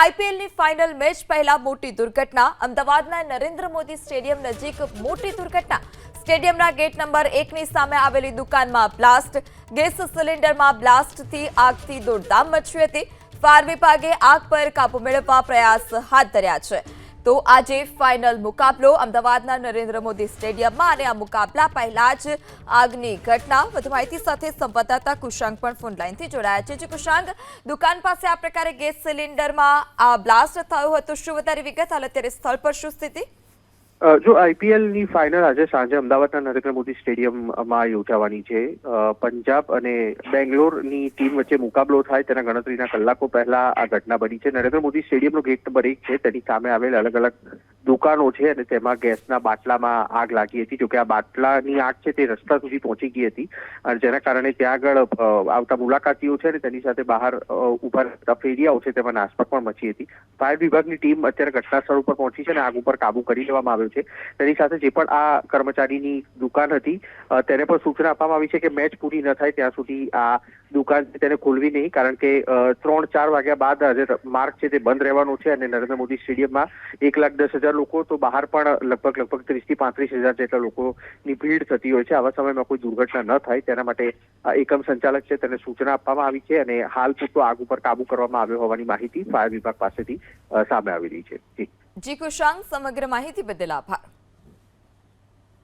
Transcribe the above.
આઈપીએલની final match પહેલા મોટી દુર્ઘટના. અમદાવાદના નરેન્દ્ર મોદી સ્ટેડિયમ નજીક મોટી દુર્ઘટના. સ્ટેડિયમના ગેટ નંબર એકની સામે આવેલી દુકાનમાં બ્લાસ્ટ. ગેસ સિલિન્ડરમાં બ્લાસ્ટથી આગથી દોડધામ મચી હતી. ફાયર વિભાગે આગ પર કાબુ મેળવવા પ્રયાસ હાથ ધર્યા છે. તો આજે ફાઇનલ મુકાબલો અમદાવાદના નરેન્દ્ર મોદી સ્ટેડિયમમાં અને આ મુકાબલા પહેલા જ આગની ઘટના. વધુ માહિતી સાથે સંવાદદાતા કુશાંક પણ ફોન લાઈનથી જોડાયા છે. જે કુશાંક દુકાન પાસે આ પ્રકારે ગેસ સિલિન્ડરમાં આ બ્લાસ્ટ થયો હતો. શું વધારે વિગત? હાલ અત્યારે સ્થળ પર શું સ્થિતિ? જો આઈપીએલની ફાઇનલ આજે સાંજે અમદાવાદના નરેન્દ્ર મોદી સ્ટેડિયમમાં યોજાવાની છે. પંજાબ અને બેંગ્લોરની ટીમ વચ્ચે મુકાબલો થાય તેના ગણતરીના કલાકો પહેલા આ ઘટના બની છે. નરેન્દ્ર મોદી સ્ટેડિયમનો ગેટ નંબર એક છે. તેની સામે આવેલ અલગ અલગ દુકાનો છે અને તેમાં ગેસના બાટલામાં આગ લાગી હતી. જોકે આ બાટલાની આગ છે તે રસ્તા સુધી પહોંચી ગઈ હતી અને જેના કારણે ત્યાં આગળ આવતા મુલાકાતીઓ છે અને તેની સાથે બહાર ઉપર ફેરિયાઓ છે તેમાં નાસપાક પણ મચી હતી. ફાયર વિભાગની ટીમ અત્યારે ઘટના સ્થળ ઉપર પહોંચી છે અને આગ ઉપર કાબુ કરી લેવામાં આવ્યો છે. તેની સાથે જે પણ આ કર્મચારીની દુકાન હતી તેને પણ સૂચના આપવામાં આવી છે કે મેચ પૂરી ન થાય ત્યાં સુધી આ દુકાન તેને ખોલવી નહીં, કારણ કે ત્રણ ચાર વાગ્યા બાદ આજે માર્ગ છે તે બંધ રહેવાનો છે અને નરેન્દ્ર મોદી સ્ટેડિયમમાં એક લાખ દસ હજાર લોકો, તો બહાર પણ લગભગ લગભગ ત્રીસથી પાંત્રીસ હજાર જેટલા લોકોની ભીડ થતી હોય છે. આવા સમયમાં કોઈ દુર્ઘટના ન થાય. તેના માટે એકમ સંચાલક છે તેને સૂચના આપવામાં આવી છે અને હાલ પૂરતો આગ ઉપર કાબુ કરવામાં આવ્યો હોવાની માહિતી ફાયર વિભાગ પાસેથી સામે આવી રહી છે. જી કુશાંક સમગ્ર માહિતી બદલ આભાર.